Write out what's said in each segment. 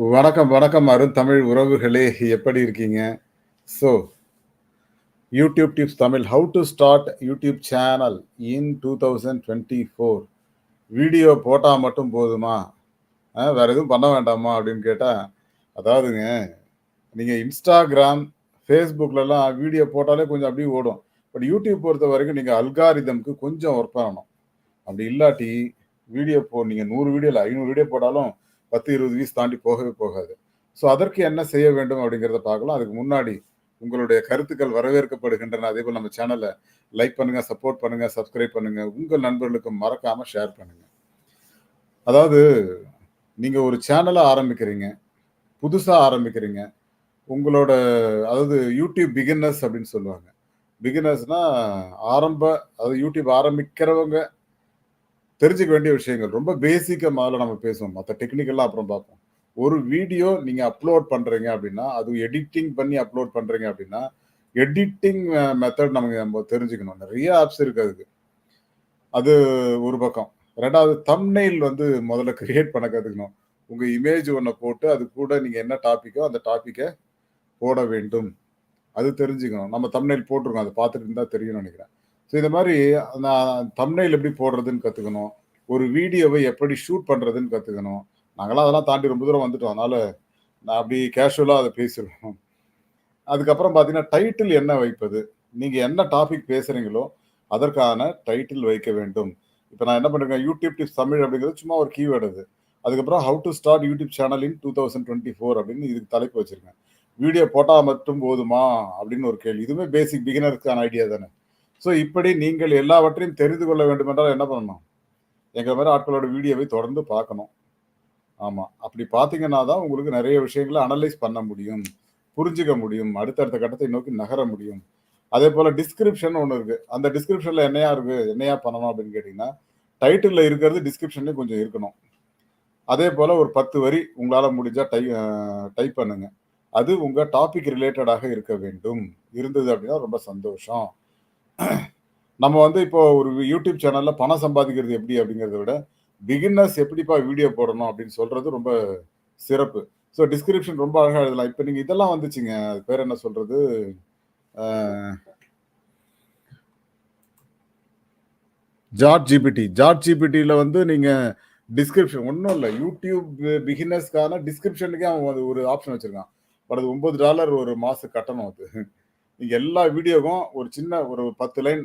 வணக்கம், வணக்கம் அருந்தமிழ் உறவுகளே! எப்படி இருக்கீங்க? So, YouTube tips Tamil how to start YouTube channel in 2024 video போட்டால் மட்டும் போதுமா? வேறு வேற எதுவும் பண்ண வேண்டாமா? அப்படின்னு கேட்டால் அதாவதுங்க, நீங்கள் இன்ஸ்டாகிராம் ஃபேஸ்புக்லலாம் வீடியோ போட்டாலே கொஞ்சம் அப்படியே ஓடும். பட் யூடியூப் பொறுத்த வரைக்கும் நீங்கள் அல்காரிதம்க்கு கொஞ்சம் ஒர்க் பண்ணணும். அப்படி இல்லாட்டி, வீடியோ போ நீங்கள் நூறு வீடியோ இல்லை ஐநூறு வீடியோ போட்டாலும் பத்து இருபது வீஸ் தாண்டி போகவே போகாது. ஸோ, அதற்கு என்ன செய்ய வேண்டும் அப்படிங்கிறத பார்க்கலாம். அதுக்கு முன்னாடி உங்களுடைய கருத்துக்கள் வரவேற்கப்படுகின்றன. அதே போல் நம்ம சேனலை லைக் பண்ணுங்க, சப்போர்ட் பண்ணுங்க, சப்ஸ்கிரைப் பண்ணுங்க. உங்கள் நண்பர்களுக்கு மறக்காம ஷேர் பண்ணுங்க. அதாவது, நீங்க ஒரு சேனலை ஆரம்பிக்கிறீங்க. புதுசா ஆரம்பிக்கிறீங்க. உங்களோட அதாவது யூடியூப் பிகினர்ஸ் அப்படின்னு சொல்லுவாங்க. பிகினர்ஸ்னா ஆரம்ப அதாவது யூடியூப் ஆரம்பிக்கிறவங்க தெரிஞ்சுக்க வேண்டிய விஷயங்கள். ரொம்ப பேசிக்காக முதல்ல நம்ம பேசுவோம். மற்ற டெக்னிக்கல்லாம் அப்புறம் பார்ப்போம். ஒரு வீடியோ நீங்கள் அப்லோட் பண்ணுறீங்க அப்படின்னா, அது எடிட்டிங் பண்ணி அப்லோட் பண்ணுறீங்க அப்படின்னா, எடிட்டிங் மெத்தட் நமக்கு நம்ம தெரிஞ்சுக்கணும். நிறைய ஆப்ஸ் இருக்குது அதுக்கு. அது ஒரு பக்கம். ரெண்டாவது தம்னெயில் வந்து முதல்ல கிரியேட் பண்ண கற்றுக்கணும் உங்கள் இமேஜ் ஒன்றை போட்டு, அது கூட நீங்கள் என்ன டாப்பிக்கோ அந்த டாப்பிக்கை போட வேண்டும். அது தெரிஞ்சுக்கணும். நம்ம தம்னெயில் போட்டிருக்கோம் அதை பார்த்துட்டு இருந்தால் தெரியும்னு நினைக்கிறேன் ஸோ, இந்த மாதிரி நான் தம்ப்நெயில் எப்படி போடுறதுன்னு கற்றுக்கணும் ஒரு வீடியோவை எப்படி ஷூட் பண்ணுறதுன்னு கற்றுக்கணும் நாங்களாம் அதெல்லாம் தாண்டி ரொம்ப தூரம் வந்துட்டோம். அதனால் நான் அப்படி கேஷுவலாக அதை பேசிடுவோம் அதுக்கப்புறம் பார்த்தீங்கன்னா, டைட்டில் என்ன வைப்பது? நீங்கள் என்ன டாபிக் பேசுகிறீங்களோ அதற்கான டைட்டில் வைக்க வேண்டும். இப்போ நான் என்ன பண்ணுறேன் யூடியூப் டிப்ஸ் தமிழ் அப்படிங்கிறது சும்மா ஒரு கீவேர்டு அது. அதுக்கப்புறம் how to start YouTube channel in 2024 அப்படின்னு இதுக்கு தலைப்பு வச்சுருக்கேன் வீடியோ போட்டால் மட்டும் போதுமா? அப்படின்னு ஒரு கேள்வி. இதுவுமே பேசிக் பிகினருக்கான ஐடியா தானே. ஸோ, இப்படி நீங்கள் எல்லாவற்றையும் தெரிந்து கொள்ள வேண்டுமென்றால் என்ன பண்ணணும்? எங்கள் மாதிரி ஆட்களோட வீடியோவை தொடர்ந்து பார்க்கணும். ஆமாம் அப்படி பார்த்தீங்கன்னா தான் உங்களுக்கு நிறைய விஷயங்கள அனலைஸ் பண்ண முடியும். புரிஞ்சுக்க முடியும். அடுத்தடுத்த கட்டத்தை நோக்கி நகர முடியும். அதே போல் டிஸ்கிரிப்ஷன் ஒன்று இருக்குது அந்த டிஸ்கிரிப்ஷனில் என்னையா இருக்குது என்னையா பண்ணணும் அப்படின்னு கேட்டிங்கன்னா டைட்டிலில் இருக்கிறது டிஸ்கிரிப்ஷன்லேயும் கொஞ்சம் இருக்கணும். அதே போல் ஒரு 10 வரி உங்களால் முடிஞ்சால் டை டைப் பண்ணுங்கள் அது உங்கள் டாபிக் ரிலேட்டடாக இருக்க வேண்டும். இருந்தது அப்படின்னா ரொம்ப சந்தோஷம். நம்ம வந்து இப்போ ஒரு யூடியூப் சேனல்ல பணம் சம்பாதிக்கிறது எப்படி அப்படிங்கிறத விட, பிகின்னர்ஸ் எப்படிப்பா வீடியோ போடணும் அப்படின்னு சொல்றது ரொம்ப சிறப்பு. ஸோ, டிஸ்கிரிப்ஷன் ரொம்ப அழகாக எழுதலாம். இப்போ நீங்கள் இதெல்லாம் வந்துச்சுங்க. அது பேர் என்ன சொல்றது? ஜாட் ஜிபிடி. ஜாட் ஜிபிடியில் வந்து நீங்கள் டிஸ்கிரிப்ஷன் ஒன்றும் இல்லை யூடியூப் பிகினர்ஸ்க்கான டிஸ்கிரிப்ஷனுக்கே அவன் அது ஒரு ஆப்ஷன் வச்சுருக்கான் பட் அது ஒம்பது டாலர் ஒரு மாதம் கட்டணம் அது. எல்லா வீடியோக்கும் ஒரு சின்ன ஒரு 10 லைன்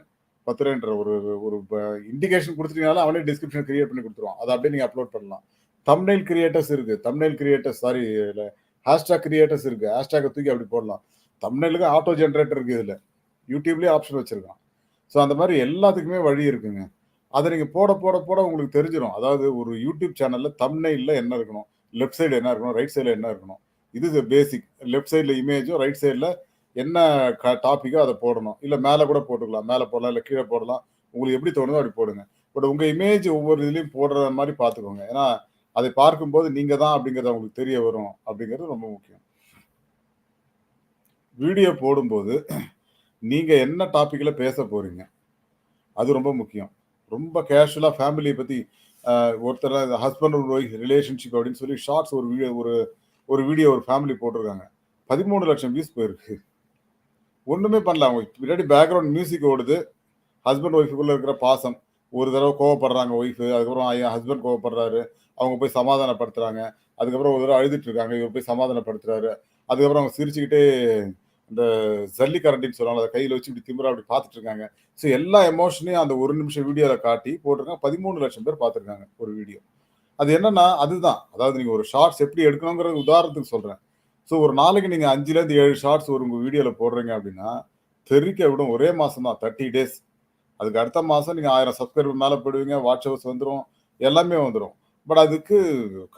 10 லைன்ற ஒரு ஒரு ப இண்டிகேஷன் குடுத்துட்டீங்கனாலே அவனே டிஸ்கிரிப்ஷன் கிரியேட் பண்ணி கொடுத்துருவான் அதை அப்படியே நீங்கள் அப்லோட் பண்ணலாம். தம்னைல் கிரியேட்டர்ஸ் இருக்குது தம்னைல் கிரியேட்டர்ஸ் சாரி இல்லை ஹேஷ்டாக் கிரியேட்டர்ஸ் இருக்குது ஹேஷ்டாகை தூக்கி அப்படி போடலாம். தம்னைலுக்கு ஆட்டோ ஜென்ரேட்டர் இருக்குது இதில் யூடியூப்லேயே ஆப்ஷன் வச்சுருக்கான் ஸோ, அந்த மாதிரி எல்லாத்துக்குமே வழி இருக்குங்க. அதை நீங்கள் போட போட போட உங்களுக்கு தெரிஞ்சிடும் அதாவது ஒரு யூடியூப் சேனலில் தம்ப்நெயில்ல என்ன இருக்கணும்? லெஃப்ட் சைடு என்ன இருக்கணும்? ரைட் சைடில் என்ன இருக்கணும்? இது பேசிக். லெஃப்ட் சைடில் இமேஜும், ரைட் சைடில் என்ன க அதை போடணும். இல்லை மேலே கூட போட்டுக்கலாம். மேலே போடலாம், இல்லை கீழே போடலாம். உங்களுக்கு எப்படி தோணுதோ அப்படி போடுங்க. பட் உங்கள் இமேஜ் ஒவ்வொரு இதுலேயும் போடுற மாதிரி பார்த்துக்கோங்க. ஏன்னா, அதை பார்க்கும்போது நீங்கள் தான் அப்படிங்கிறது அவங்களுக்கு தெரிய வரும். அப்படிங்கிறது ரொம்ப முக்கியம். வீடியோ போடும்போது நீங்கள் என்ன டாப்பிக்கில் பேச போகிறீங்க அது ரொம்ப முக்கியம். ரொம்ப கேஷுவலாக ஃபேமிலியை பற்றி ஒருத்தர் ஹஸ்பண்ட் அண்ட் ஒய்ஃப் ரிலேஷன்ஷிப் அப்படின்னு சொல்லி ஷார்ட்ஸ் ஒரு வீடியோ ஒரு ஒரு வீடியோ ஒரு ஃபேமிலி போட்டிருக்காங்க. 13,00,000 வியூஸ் போயிருக்கு. ஒன்றுமே பண்ணல. அவங்க பின்னாடி பேக்ரவுண்ட் மியூசிக் ஓடுது. ஹஸ்பண்ட் ஒய்ஃபுக்குள்ளே இருக்கிற பாசம். ஒரு தடவை கோவப்படுறாங்க ஒய்ஃபு அதுக்கப்புறம் என் ஹஸ்பண்ட் கோவப்படுறாரு. அவங்க போய் சமாதானப்படுத்துகிறாங்க அதுக்கப்புறம் ஒரு தடவை அழுதுட்டு இருக்காங்க. இவர் போய் சமாதானப்படுத்துறாரு. அதுக்கப்புறம் அவங்க சிரிச்சுக்கிட்டே இந்த ஜல்லிக்கரண்டின்னு சொல்லுவாங்க அதை கையில் வச்சு இப்படி திமிரா அப்படி பார்த்துட்டு இருக்காங்க. ஸோ, எல்லா எமோஷனையும் அந்த ஒரு நிமிஷம் வீடியோவில் காட்டி போட்டிருக்காங்க. 13,00,000 பேர் பார்த்துருக்காங்க ஒரு வீடியோ. அது என்னன்னா, அதுதான். அதாவது நீங்கள் ஒரு ஷார்ட்ஸ் எப்படி எடுக்கணுங்கிறது உதாரணத்துக்கு சொல்கிறேன் ஸோ, ஒரு நாளைக்கு நீங்கள் அஞ்சுலேருந்து ஏழு ஷார்ட்ஸ் ஒரு உங்கள் வீடியோவில் போடுறீங்க அப்படின்னா, தெரிக்க விடும். ஒரே மாதம் தான் 30 டேஸ். அதுக்கு அடுத்த மாதம் நீங்கள் ஆயிரம் சப்ஸ்கிரைபர் மேலே போயிடுவீங்க. வாட்ச் வந்துடும் எல்லாமே வந்துடும் பட் அதுக்கு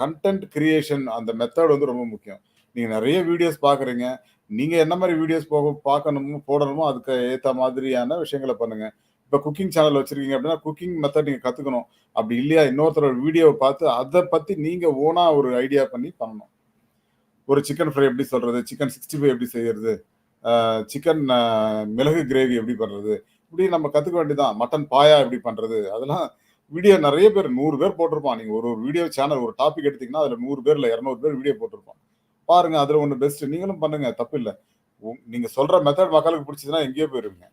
கன்டென்ட் கிரியேஷன் அந்த மெத்தட் வந்து ரொம்ப முக்கியம். நீங்கள் நிறைய வீடியோஸ் பார்க்குறீங்க. நீங்கள் என்ன மாதிரி வீடியோஸ் போக பார்க்கணுமோ, போடணுமோ அதுக்கு ஏற்ற மாதிரியான விஷயங்கள பண்ணுங்கள் இப்போ குக்கிங் சேனல் வச்சுருக்கீங்க அப்படின்னா, குக்கிங் மெத்தட் நீங்கள் கற்றுக்கணும் அப்படி இல்லையா இன்னொருத்தரோட வீடியோவை பார்த்து அதை பற்றி நீங்கள் ஓனாக ஒரு ஐடியா பண்ணி பண்ணணும். ஒரு சிக்கன் ஃப்ரை எப்படி சொல்றது? சிக்கன் 65 எப்படி செய்யறது? சிக்கன் மிளகு கிரேவி எப்படி பண்றது? இப்படி நம்ம கத்துக்க வேண்டியதுதான் மட்டன் பாயா எப்படி பண்றது? அதெல்லாம் வீடியோ நிறைய பேர் நூறு பேர் போட்டிருப்பான் நீங்க ஒரு ஒரு வீடியோ சேனல் ஒரு டாபிக் எடுத்தீங்கன்னா அதுல நூறு பேர்ல இரநூறு பேர் வீடியோ போட்டிருப்பான் பாருங்க அதுல ஒன்று பெஸ்ட் நீங்களும் பண்ணுங்க தப்பு இல்லை நீங்க சொல்ற மெத்தட் மக்களுக்கு பிடிச்சதுன்னா எங்கேயோ போயிருவீங்க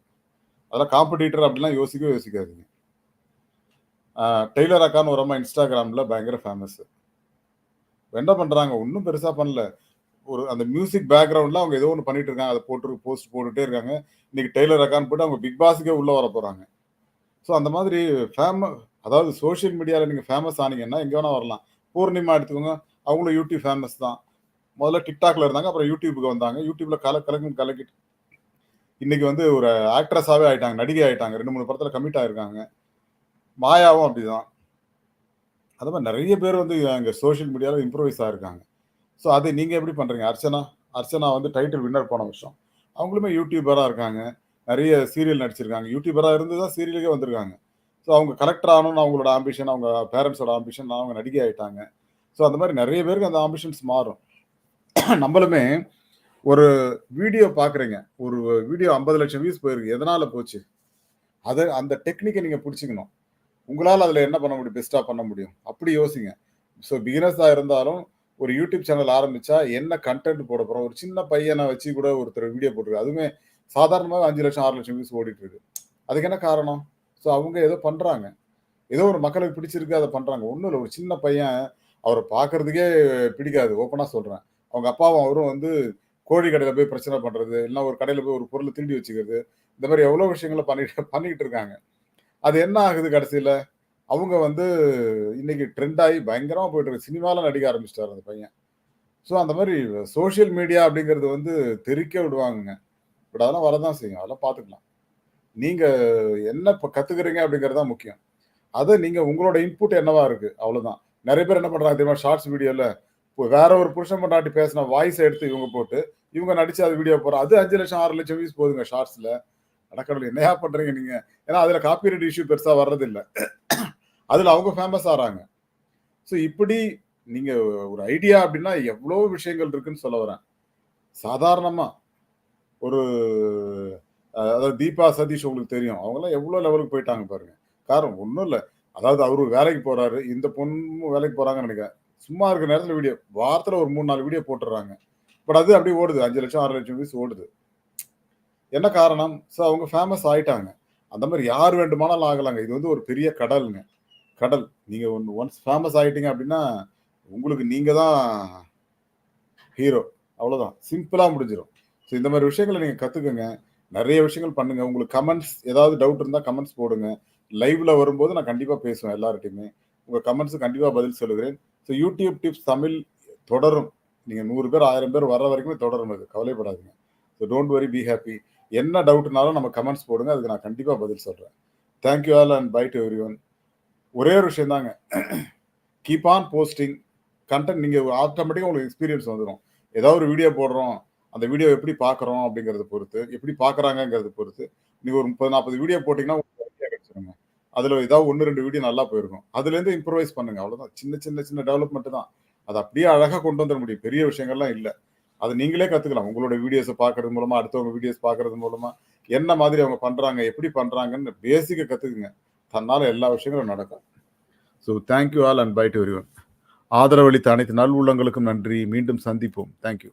அதெல்லாம் காம்படிட்டர் அப்படிலாம் யோசிக்கவே யோசிக்காதீங்க டெய்லர் அக்கான்னு ஒரு அம்மா இன்ஸ்டாகிராமில் பயங்கர ஃபேமஸ் என்ன பண்றாங்க? ஒன்றும் பெருசா பண்ணல. ஒரு அந்த மியூசிக் பேக்ரவுண்ட்ல அவங்க ஏதோ ஒன்று பண்ணிட்டு இருக்காங்க. அதை போட்டு போஸ்ட் போட்டுட்டே இருக்காங்க. இன்னைக்கு டெய்லர் அக்கான்னு போட்டு அவங்க பிக் பாஸுக்கே உள்ள வர போறாங்க. ஸோ அந்த மாதிரி ஃபேம அதாவது சோஷியல் மீடியாவில் நீங்கள் ஃபேமஸ் ஆனீங்கன்னா எங்கே வேணா வரலாம். பூர்ணிமா எடுத்துக்கோங்க. அவங்களும் யூடியூப் ஃபேமஸ் தான். முதல்ல டிக்டாக்ல இருந்தாங்க. அப்புறம் யூடியூபுக்கு வந்தாங்க. யூடியூப்ல கல கலக்கும் கலக்கிட்டு. இன்னைக்கு வந்து ஒரு ஆக்ட்ரஸாகவே ஆயிட்டாங்க. நடிகை ஆயிட்டாங்க. ரெண்டு மூணு படத்தில் கமிட் ஆயிருக்காங்க. மாயாவும் அப்படிதான். அது மாதிரி நிறைய பேர் வந்து அங்கே சோஷியல் மீடியாவில் இம்ப்ரூவைஸ் ஆகிருக்காங்க ஸோ அதை நீங்கள் எப்படி பண்ணுறீங்க அர்ச்சனா அர்ச்சனா வந்து டைட்டில் வின்னர் போன வருஷம். அவங்களுமே யூடியூபராக இருக்காங்க. நிறைய சீரியல் நடிச்சிருக்காங்க. யூடியூபராக இருந்து தான் சீரியலுக்கே வந்திருக்காங்க. ஸோ அவங்க கலெக்டர் ஆகணும்னு அவங்களோட ஆம்பிஷன் அவங்க பேரண்ட்ஸோட ஆம்பிஷன் அவங்க நடிகை ஆயிட்டாங்க. ஸோ அந்த மாதிரி நிறைய பேருக்கு அந்த ஆம்பிஷன்ஸ் மாறும். நம்மளுமே ஒரு வீடியோ பார்க்குறீங்க ஒரு வீடியோ ஐம்பது லட்சம் வியூஸ் போயிருக்கு. எதனால் போச்சு? அதை அந்த டெக்னிக்கை நீங்கள் பிடிச்சிக்கணும். உங்களால் அதில் என்ன பண்ண முடியும்? பெஸ்ட்டாக பண்ண முடியும். அப்படி யோசிங்க. ஸோ பிகினர்ஸாக இருந்தாலும் ஒரு யூடியூப் சேனல் ஆரம்பித்தா என்ன கண்டென்ட் போட போகிறோம் ஒரு சின்ன பையனை வச்சு கூட ஒருத்தர் வீடியோ போட்டுருக்கு. அதுவுமே சாதாரணமாக அஞ்சு லட்சம் ஆறு லட்சம் வியூஸ் ஓடிட்டு இருக்கு அதுக்கு என்ன காரணம்? ஸோ அவங்க ஏதோ பண்ணுறாங்க ஏதோ ஒரு மக்களுக்கு பிடிச்சிருக்கு அதை பண்ணுறாங்க ஒன்றும் இல்லை. ஒரு சின்ன பையன் அவரை பார்க்கறதுக்கே பிடிக்காது. ஓப்பனாக சொல்கிறேன் அவங்க அப்பாவும் அவரும் வந்து கோழி கடையில் போய் பிரச்சனை பண்ணுறது இல்லைன்னா ஒரு கடையில் போய் ஒரு பொருளை திருடி வச்சுக்கிறது இந்த மாதிரி எவ்வளோ விஷயங்களை பண்ணிட்டு பண்ணிக்கிட்டு இருக்காங்க. அது என்ன ஆகுது கடைசியில்? அவங்க வந்து இன்னைக்கு ட்ரெண்ட் ஆகி பயங்கரமாக போயிட்டு இருக்கு. சினிமாவில் நடிக்க ஆரம்பிச்சிட்டார் அந்த பையன். ஸோ அந்த மாதிரி சோஷியல் மீடியா அப்படிங்கிறது வந்து தெறிக்க விடுவாங்கங்க. பட் அதெல்லாம் வரதான் செய்யும். அதெல்லாம் பார்த்துக்கலாம். நீங்கள் என்ன இப்போ கற்றுக்குறீங்க அப்படிங்கிறது தான் முக்கியம். அதை நீங்கள் உங்களோட இன்புட் என்னவா இருக்குது அவ்வளோதான் நிறைய பேர் என்ன பண்ணுறாங்க தெரியுமா? ஷார்ட்ஸ் வீடியோவில் இப்போ வேற ஒரு புருஷன் பொண்டாட்டி பேசின வாய்ஸை எடுத்து இவங்க போட்டு இவங்க நடிச்சு அது வீடியோ போகிறோம் அது அஞ்சு லட்சம் ஆறு லட்சம் வியூஸ் போகுதுங்க ஷார்ட்ஸில் அடக்கடவுள் என்னையா பண்ணுறீங்க நீங்கள் ஏன்னா அதில் காப்பிரைட் இஷ்யூ பெருசாக வர்றதில்லை. அதில் அவங்க ஃபேமஸ் ஆகிறாங்க ஸோ இப்படி நீங்கள் ஒரு ஐடியா அப்படின்னா எவ்வளோ விஷயங்கள் இருக்குன்னு சொல்ல வரேன். சாதாரணமாக ஒரு அதாவது தீபா சதீஷ் உங்களுக்கு தெரியும். அவங்களாம் எவ்வளோ லெவலுக்கு போயிட்டாங்க பாருங்க. காரணம் ஒன்றும் இல்லை. அதாவது அவரு வேலைக்கு போறாரு. இந்த பொண்ணும் வேலைக்கு போறாங்கன்னு நினைக்கிறேன். சும்மா இருக்கிற நேரத்தில் வீடியோ வாரத்தில் ஒரு மூணு நாலு வீடியோ போட்டுடுறாங்க பட் அது அப்படியே ஓடுது. அஞ்சு லட்சம் ஆறு லட்சம் வீஸ் ஓடுது. என்ன காரணம்? ஸோ அவங்க ஃபேமஸ் ஆயிட்டாங்க. அந்த மாதிரி யார் வேண்டுமானாலும் ஆகலாங்க. இது வந்து ஒரு பெரிய கடலுங்க. கடல். நீங்கள் ஒன்று ஒன்ஸ் ஃபேமஸ் ஆயிட்டீங்க அப்படின்னா உங்களுக்கு நீங்கள் தான் ஹீரோ அவ்வளோதான் சிம்பிளாக முடிஞ்சிடும் ஸோ இந்த மாதிரி விஷயங்களை நீங்கள் கற்றுக்குங்க நிறைய விஷயங்கள் பண்ணுங்க. உங்களுக்கு கமெண்ட்ஸ் ஏதாவது டவுட் இருந்தால் கமெண்ட்ஸ் போடுங்க. லைவ்ல வரும்போது நான் கண்டிப்பாக பேசுவேன் எல்லார்ட்டையுமே உங்கள் கமெண்ட்ஸு கண்டிப்பாக பதில் சொல்லுகிறேன். ஸோ யூடியூப் டிப்ஸ் தமிழ் தொடரும். நீங்கள் நூறு பேர் ஆயிரம் பேர் வர்ற வரைக்குமே தொடரும் அது. கவலைப்படாதீங்க. So don't worry be happy என்ன டவுட்னாலும் நம்ம கமெண்ட்ஸ் போடுங்க அதுக்கு நான் கண்டிப்பாக பதில் சொல்கிறேன் thank you all and bye to everyone ஒரே ஒரு விஷயம் தாங்க. கீப் ஆன் போஸ்டிங் கண்டென்ட் நீங்கள் ஆட்டோமேட்டிக்காக உங்களுக்கு எக்ஸ்பீரியன்ஸ் வந்துடும் ஏதாவது ஒரு வீடியோ போடுறோம் அந்த வீடியோ எப்படி பார்க்குறோம் அப்படிங்கிறத பொறுத்து எப்படி பார்க்குறாங்கங்கிறத பொறுத்து நீங்கள் ஒரு முப்பது நாற்பது வீடியோ போட்டிங்கன்னா கிடைச்சிருங்க. அதில் ஏதாவது ஒன்று ரெண்டு வீடியோ நல்லா போயிருக்கும். அதுலேருந்து இம்ப்ரூவைஸ் பண்ணுங்கள் அவ்வளோதான் சின்ன சின்ன சின்ன டெவலப்மெண்ட்டு தான். அதை அப்படியே அழகாக கொண்டு வந்துட முடியும். பெரிய விஷயங்கள்லாம் இல்லை. அது நீங்களே கற்றுக்கலாம் உங்களோட வீடியோஸை பார்க்கறது மூலமாக அடுத்தவங்க வீடியோஸ் பார்க்கறது மூலமாக என்ன மாதிரி அவங்க பண்ணுறாங்க எப்படி பண்ணுறாங்கன்னு பேசிக்கை கற்றுக்குங்க தன்னால் எல்லா விஷயங்களும் நடக்கும். So thank you all and bye to one ஆதரவளித்த அனைத்து நல் உள்ளங்களுக்கும் நன்றி. மீண்டும் சந்திப்போம். தேங்க்யூ